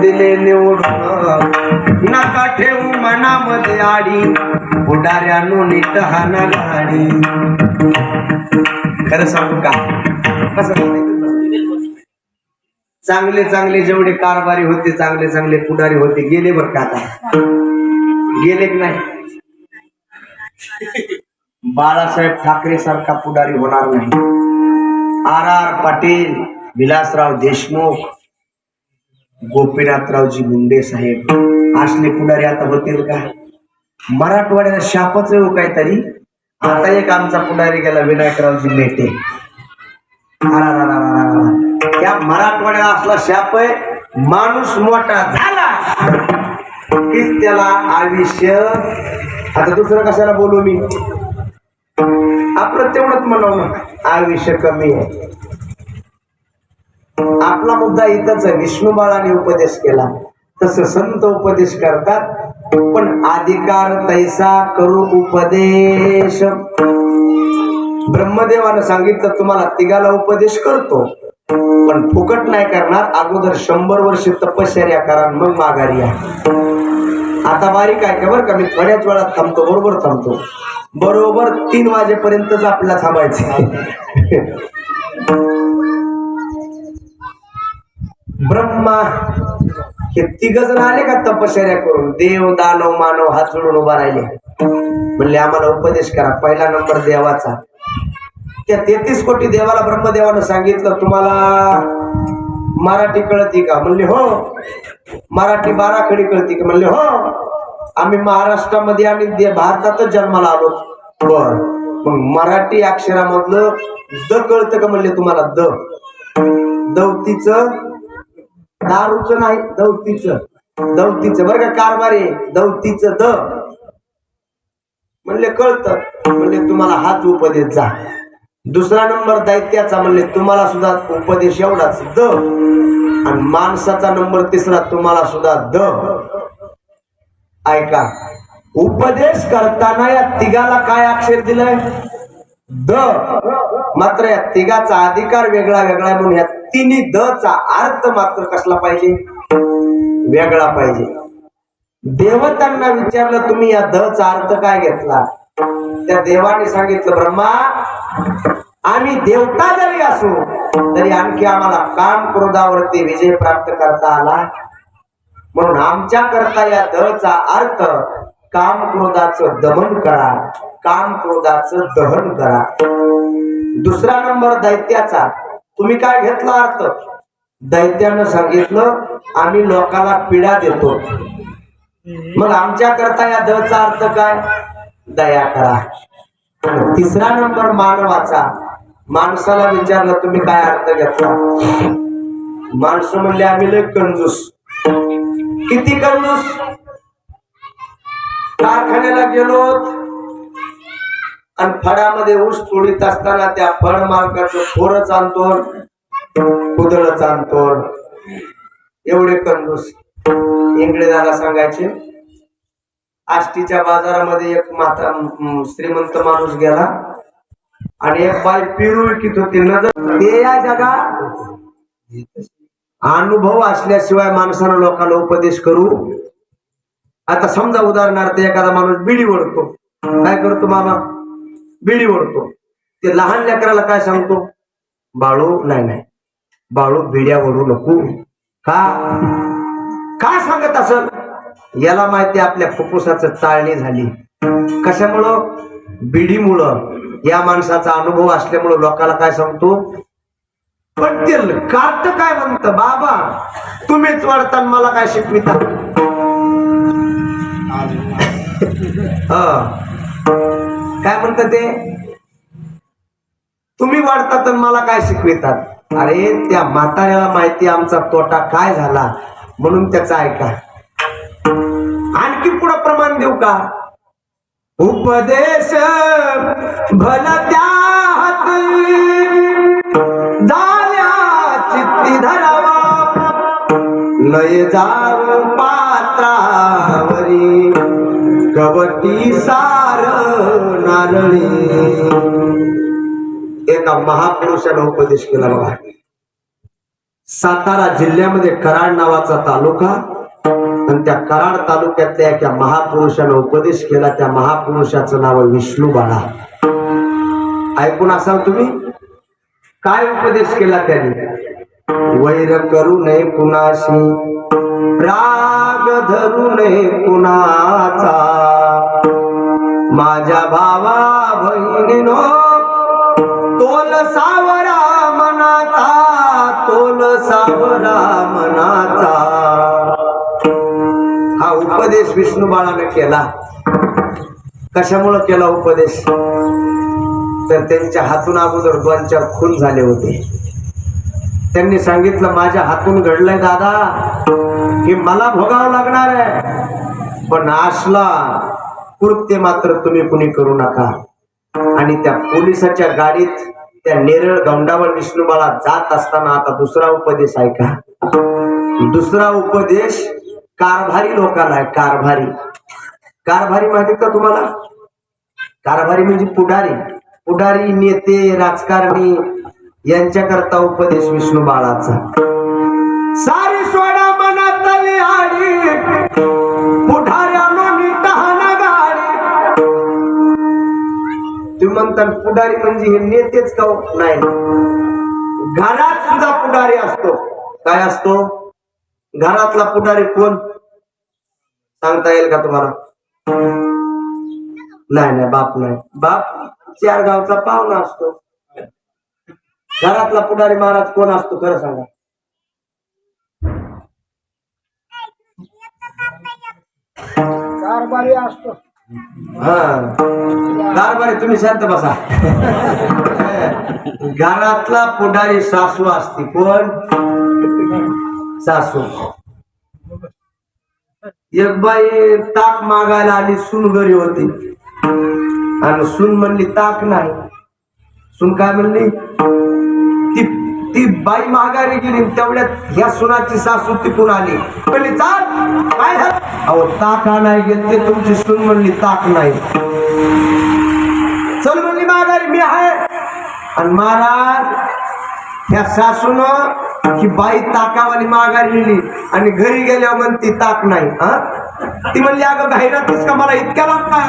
दिले निवडून नका ठेवू मनामध्ये आडी. पुढाऱ्यानो नीट हाना गाडी. खरं सांगू का? कसं चांगले चांगले जेवढे कारभारी होते चांगले चांगले पुढारी होते गेले बर का आता? गेले नाही. बाळासाहेब ठाकरे सारखा पुढारी होणार नाही. आर आर पाटील विलासराव देशमुख गोपीनाथरावजी मुंडे साहेब. असले पुढारी आता होतील का? मराठवाड्याला शापच येऊ काहीतरी? आता एक आमचा पुढारी गेला विनायकरावजी मेटे. त्या मराठवाड्याला असला शाप आहे माणूस मोठा झाला. की त्याला आयुष्य. आता दुसरं कशाला बोलू मी? आपलं तेवढंच म्हणावं. ना आयुष्य कमी आहे. आपला मुद्दा इथंच आहे. विष्णुबाळाने उपदेश केला. तस संत उपदेश करतात. पण अधिकार तैसा करू उपदेश. ब्रह्मदेवानं सांगितलं तुम्हाला तिघाला उपदेश करतो. पण फुकट नाही करणार. अगोदर शंभर वर्ष तपश्चर्या करा मग माघारी आता बारीक आहे का बरं का? मी थोड्याच वेळात थांबतो. बरोबर थांबतो. बरोबर तीन वाजेपर्यंतच आपल्याला थांबायचं ब्रह्मा. हे तिघ जण आले का तपश्चर्या करून? देव दानव मानव हात जोडून उभा राहिले. म्हणले आम्हाला उपदेश करा. पहिला नंबर देवाचा. त्या तेहतीस कोटी देवाला ब्रह्मदेवानं सांगितलं तुम्हाला मराठी कळती का? म्हणले हो. मराठी बारा खडी कळती का? म्हणले हो. आम्ही महाराष्ट्रामध्ये आणि दे- भारतातच जन्माला आलो. बर. मग मराठी अक्षरामधलं द कळतं का? म्हणले तुम्हाला द. दौतीचं दारूचं नाही दौतीचं दौतीचं बरं का कारभारी दौतीचं द. म्हणले कळतं. म्हणले तुम्हाला हाच उपदेश जा. दुसरा नंबर दैत्याचा म्हणले तुम्हाला सुद्धा उपदेश एवढाच. द. आणि माणसाचा नंबर तिसरा तुम्हाला सुद्धा द. ऐका. उपदेश करताना या तिघाला काय अक्षर दिलंय? द. मात्र या तिघाचा अधिकार वेगळा वेगळा म्हणून या तिन्ही द चा अर्थ मात्र कसला पाहिजे? वेगळा पाहिजे. देवतांना विचारलं तुम्ही या द चा अर्थ काय घेतला? त्या देवाने सांगितलं ब्रह्मा आम्ही देवता जरी असू तरी आणखी आम्हाला काम क्रोधावरती विजय प्राप्त करता आला म्हणून आमच्या करता या द चा अर्थ काम क्रोधाचं दमन करा. काम क्रोधाचं दहन करा. दुसरा नंबर दैत्याचा. तुम्ही काय घेतला अर्थ? दैत्यानं सांगितलं आम्ही लोकांना पीडा देतो. मग आमच्या करता या दचा अर्थ काय? दया करा. आणि तिसरा नंबर मानवाचा. माणसाला विचारलं तुम्ही काय अर्थ घेतला? माणसं म्हणले आम्ही लय कंजूस. किती कंजूस? कारखान्याला गेलो आणि फळामध्ये ऊस तोडीत असताना त्या फळ मालकाचं थोरच आणतो कुदळच आणतो एवढे कंजूस इंगळे सांगायचे. आष्टीच्या बाजारामध्ये एक माता श्रीमंत माणूस गेला. आणि एक बाई पिरू विकत होती. नजर ते या जगा अनुभव असल्याशिवाय माणसानं लोकांना उपदेश करू. आता समजा उदाहरणार्थ एखादा माणूस बिडी वळतो काय करतो मामा? बिडी ओढतो. ते लहान लेकराला काय सांगतो? बाळू नाही नाही. बाळू बिड्या ओढू नको. का? काय सांगत असल याला माहिती आपल्या फुफ्फुसाचं चाळणी झाली. कशामुळं? बिडीमुळं. या माणसाचा अनुभव असल्यामुळं लोकांना काय सांगतो? पण ते कार्ट काय म्हणत? बाबा तुम्हीच वाढताना मला काय शिकविता? हं. काय म्हणतात ते? तुम्ही वाढतात तर मला काय शिकवितात? अरे त्या म्हाताऱ्याला माहिती आमचा तोटा काय झाला म्हणून त्याचा ऐका. आणखी पुढं प्रमाण देऊ का? उपदेश भला त्या झाल्या चित्ती धरावा. लय जाव पात्रावरी कवटी सा नारळी. एका महापुरुषानं उपदेश केला बघा. सातारा जिल्ह्यामध्ये कराड नावाचा तालुका आणि त्या कराड तालुक्यातल्या एका महापुरुषानं उपदेश केला. त्या महापुरुषाचं नाव विष्णू बाळा. ऐकून असाल तुम्ही? काय उपदेश केला त्यांनी? वैर करू नये कुणाशी राग धरू नये कुणाचा. माझ्या भावा बहिणीनो तोल सावरा मनाचा तोल सावरा मनाचा. हा उपदेश विष्णू बाळाने केला. कशामुळं केला उपदेश? तर त्यांच्या हातून अगोदर दोन चार खून झाले होते. त्यांनी सांगितलं माझ्या हातून घडलंय दादा हे मला भोगावं लागणार आहे पण असला कृत्य मात्र तुम्ही कुणी करू नका. आणि त्या पोलिसाच्या गाडीत त्या नेरळ गौंडावर विष्णूबाळा जात असताना आता दुसरा उपदेश ऐका. दुसरा उपदेश कारभारी लोकांना आहे कारभारी. कारभारी माहिती का तुम्हाला? कारभारी म्हणजे पुढारी. पुढारी नेते राजकारणी यांच्याकरता उपदेश विष्णू बाळाचा तुम्ही पुढारी म्हणजे हे नेतेच का नाही. घरात सुद्धा पुढारी असतो. काय असतो? घरातला पुढारी कोण? सांगता येईल का तुम्हाला? नाही नाही बाप नाही. बाप चार गावचा पाहुणा असतो. घरातला पुढारी महाराज कोण असतो? खरं सांगा. कारभारी असतो. हा. कारभारी तुम्ही शांत बसा. घरातला पुढारी सासू असते कोण? सासू. एक बाई ताक मागायला आली सून घरी होती. आणि सून म्हणली ताक नाही. सून काय म्हणली? ती बाई माघारी गेली तेवढ्यात ह्या सुनाची सासू तिकून आली. म्हणली चाल काय अहो ताक नाही घेतली तुमची सून म्हणली ताक नाही. चल म्हणली माघारी मी आहे. आणि महाराज ह्या सासून ही बाई ताकावाली माघारी नेली आणि घरी गेल्यावर म्हणती ताक नाही. हा ती म्हणली अगं घाईरातच का? मला इतक्या लागता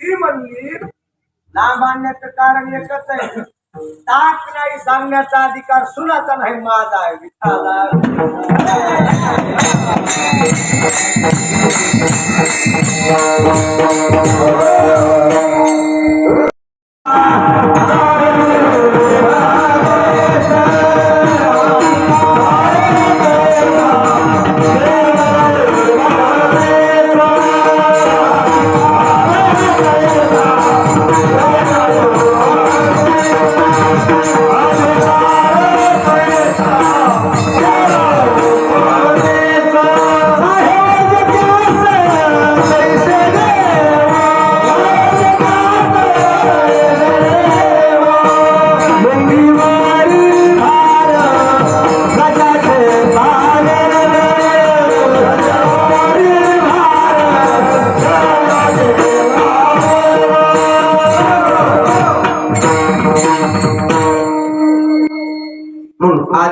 ती म्हणली लांब आणण्याचं कारण एकच आहे. ताक नाही सांगण्याचा अधिकार सुनाचा नाही माझा आहे विठाला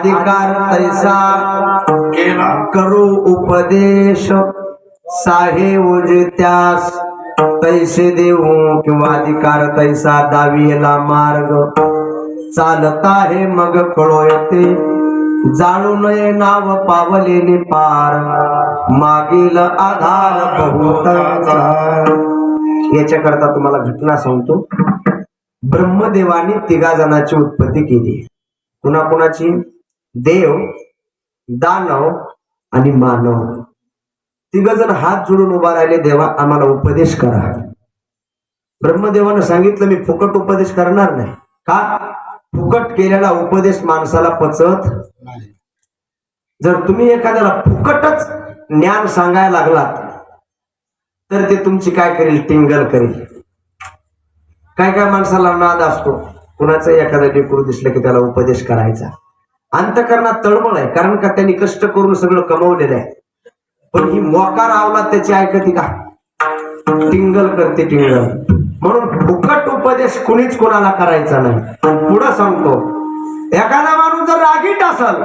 अधिकार तैसा केला. करू उपदेश. साहे उजत्यास तैसे देऊ किंवा अधिकार तैसा दावीला मार्ग. चालता हे मग कळो येते जाणू नये नाव पावलेने पार. मागील आधार बहुतांचा. याच्याकरता तुम्हाला घटना सांगतो. ब्रह्मदेवानी तिघा जणांची उत्पत्ती केली. कुणाकुणाची? देव दानव आणि मानव. तिघ जण हात जोडून उभा राहिले देवा आम्हाला उपदेश करा. ब्रह्मदेवानं सांगितलं मी फुकट उपदेश करणार नाही. का? फुकट केलेला उपदेश माणसाला पचत जर तुम्ही एखाद्याला फुकटच ज्ञान सांगायला लागलात तर ते तुमची काय करेल? टिंगल करेल. काय काय माणसाला नाद असतो? कुणाचं एखादा डेकूर दिसलं की त्याला उपदेश करायचा. अंतकरणात तळमळ आहे. कारण का त्यांनी कष्ट करून सगळं कमवलेलं आहे. पण ही मोकार आवला त्याची ऐकते का? टिंगल करते टिंगल. म्हणून फुकट उपदेश कुणीच कोणाला करायचा नाही. पुढं सांगतो एखादा माणूस जर रागीट असल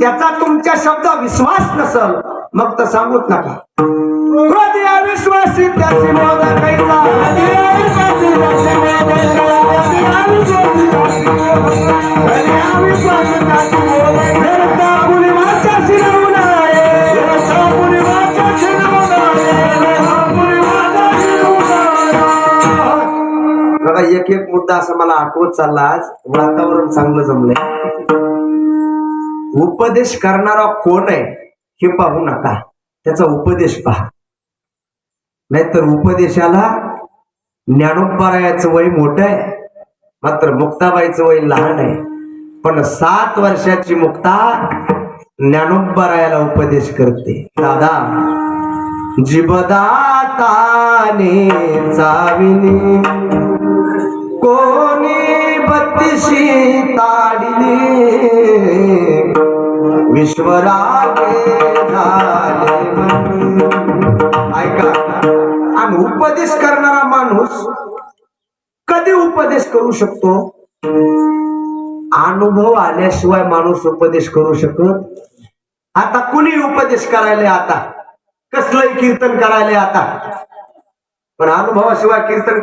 त्याचा तुमच्या शब्द विश्वास नसल मग तर सांगूच नका. विश्वासी त्याची मोद कैसा बघा एक एक मुद्दा असा मला आठवत चालला आज. वातावरण चांगलं जमलंय. उपदेश करणारा कोण आहे हे पाहू नका. त्याचा उपदेश पहा. नाहीतर उपदेशाला ज्ञानोपरायाचं वय मोठं आहे. मात्र मुक्ताबाईचं वय लहान आहे. पण सात वर्षाची मुक्ता ज्ञानोपरायाला उपदेश करते. दादा जिबदाताने चाविली कोणी बत्तीशी ताडली विश्वरागे झाले उपदेश करणारा माणूस कधी उपदेश करू शकतो? अनुभव आल्याशिवाय माणूस उपदेश करू शकत? आता कुणी उपदेश करायला आता? कसलंही कीर्तन करायला आता? पण अनुभवाशिवाय कीर्तन